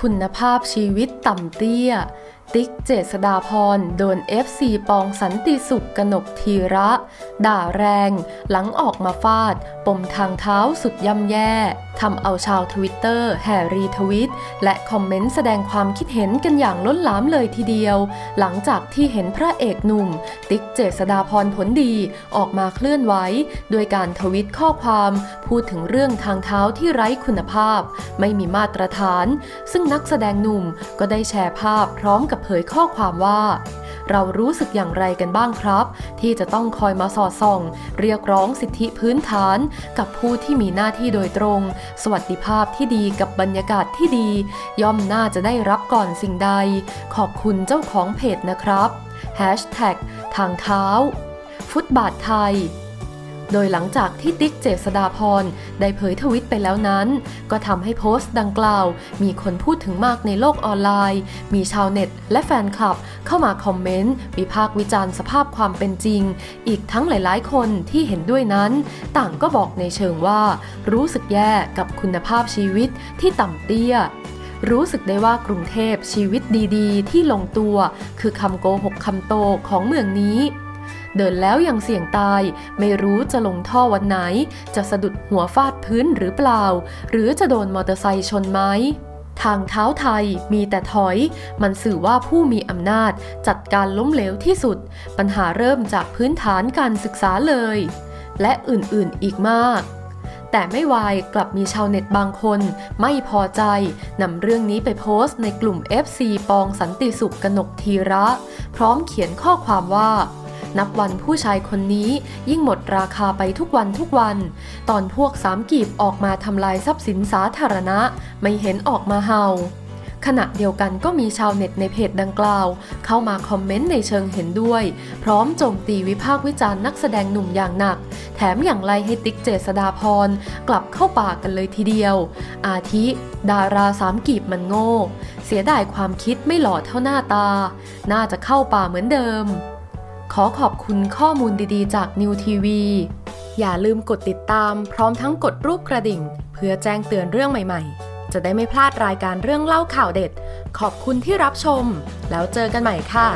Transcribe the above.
คุณภาพชีวิตต่ำเตี้ย ติ๊กเจษดาพรโดน FC ปองสันติสุขกนกทีระ ด่าแรงหลังออกมาฟาด ปมทางเท้าสุดย่ำแย่ทำเอาชาวทวิตเตอร์แห่รีทวิต และคอมเมนต์แสดงความคิดเห็นกันอย่างล้นหลามเลยทีเดียว หลังจากที่เห็นพระเอกหนุ่ม ติ๊กเจษดาพรผลดีออกมาเคลื่อนไหวด้วยการทวิตข้อความ พูดถึงเรื่องทางเท้าที่ไร้คุณภาพ ไม่มีมาตรฐาน ซึ่งนักแสดงหนุ่มก็ได้แชร์ภาพพร้อมกับเผยข้อความว่า เรารู้สึกอย่างไรกันบ้างครับ ที่จะต้องคอยมาสอดส่อง เรียกร้องสิทธิพื้นฐาน กับผู้ที่มีหน้าที่โดยตรง สวัสดิภาพที่ดีกับบรรยากาศที่ดี ย่อมน่าจะได้รับก่อนสิ่งใด ขอบคุณเจ้าของเพจนะครับ Hashtag ทางเท้า ฟุตบาทไทย โดยหลังจากที่ติ๊กเจษดาพรได้เผยทวิตไปแล้วนั้น ก็ทำให้โพสต์ดังกล่าว มีคนพูดถึงมากในโลกออนไลน์ มีชาวเน็ต และแฟนคลับ เข้ามาคอมเมนต์วิพากษ์วิจารณ์สภาพความเป็นจริง อีกทั้งหลายๆ คนที่เห็นด้วยนั้น ต่างก็บอกในเชิงว่า รู้สึกแย่กับคุณภาพชีวิตที่ต่ำเตี้ยรู้สึกได้ว่ากรุงเทพชีวิตดีๆ ที่ลงตัว คือคำโกหกคำโตของเมืองนี้ เดินแล้วยังเสี่ยงตาย ไม่รู้จะลงท่อวันไหน จะสะดุดหัวฟาดพื้นหรือเปล่า หรือจะโดนมอเตอร์ไซค์ชนไหมทางเท้าไทยมีแต่ถอย มันสื่อว่าผู้มีอำนาจจัดการล้มเหลวที่สุด ปัญหาเริ่มจากพื้นฐานการศึกษาเลย และอื่นๆอีกมาก แต่ไม่วายกลับมีชาวเน็ตบางคน ไม่พอใจนำเรื่องนี้ไปโพสต์ในกลุ่ม FC ปองสันติสุขกนกทีระ พร้อมเขียนข้อความว่า นับวันผู้ชายคนนี้ยิ่งหมดราคาไปทุกวันทุกวัน ตอนพวกสามกีบออกมาทำลายทรัพย์สินสาธารณะ ไม่เห็นออกมาเห่าขณะเดียวกันก็มีชาวเน็ตในเพจดังกล่าว เข้ามาคอมเมนต์ในเชิงเห็นด้วย พร้อมโจมตีวิพากษ์วิจารณ์นักแสดงหนุ่มอย่างหนัก แถมอย่างไรให้ติ๊กเจษดาพรกลับเข้าป่ากันเลยทีเดียว อาทิ ดาราสามกีบมันโง่ เสียดายความคิดไม่หล่อเท่าหน้าตา น่าจะเข้าป่าเหมือนเดิม ขอขอบคุณข้อมูลดีๆ จากนิวทีวีอย่าลืมกดติดตามพร้อมทั้งกดรูปกระดิ่ง เพื่อแจ้งเตือนเรื่องใหม่ๆ จะได้ไม่พลาดรายการเรื่องเล่าข่าวเด็ด ขอบคุณที่รับชม แล้วเจอกันใหม่ค่ะ